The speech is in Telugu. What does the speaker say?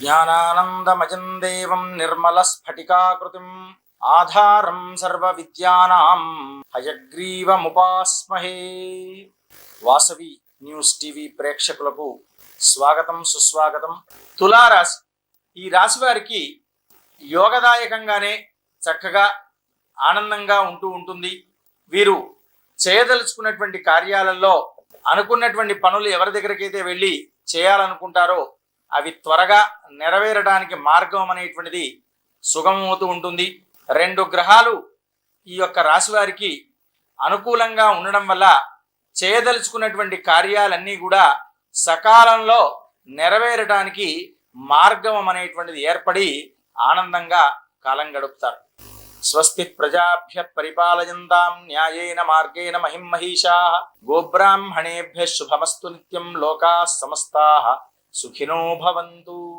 జ్ఞానానందమజం దేవం నిర్మలస్ఫటికాకృతిం ఆధారం సర్వవిద్యానాం హయగ్రీవముపాస్మహే వాసవి న్యూస్ టీవీ ప్రేక్షకులకు స్వాగతం సుస్వాగతం. తులారాశి ఈ రాశి వారికి యోగదాయకంగానే చక్కగా ఆనందంగా ఉంటూ ఉంటుంది. వీరు చేయదలుచుకున్నటువంటి కార్యాలలో అనుకున్నటువంటి పనులు ఎవరి దగ్గరికైతే వెళ్ళి చేయాలనుకుంటారో అవి త్వరగా నెరవేరడానికి మార్గం అనేటువంటిది సుగమవుతూ ఉంటుంది. రెండు గ్రహాలు ఈ యొక్క రాశి వారికి అనుకూలంగా ఉండడం వల్ల చేయదలుచుకున్నటువంటి కార్యాలన్నీ కూడా సకాలంలో నెరవేరడానికి మార్గం అనేటువంటిది ఏర్పడి ఆనందంగా కాలం గడుపుతారు. స్వస్తి ప్రజాభ్య పరిపాలయంతాం న్యాయేన మార్గేణ మహిం మహిషా. గోబ్రాహ్మణేభ్య శుభమస్తు నిత్యం లోకా సమస్తా. సుఖినో భవంతు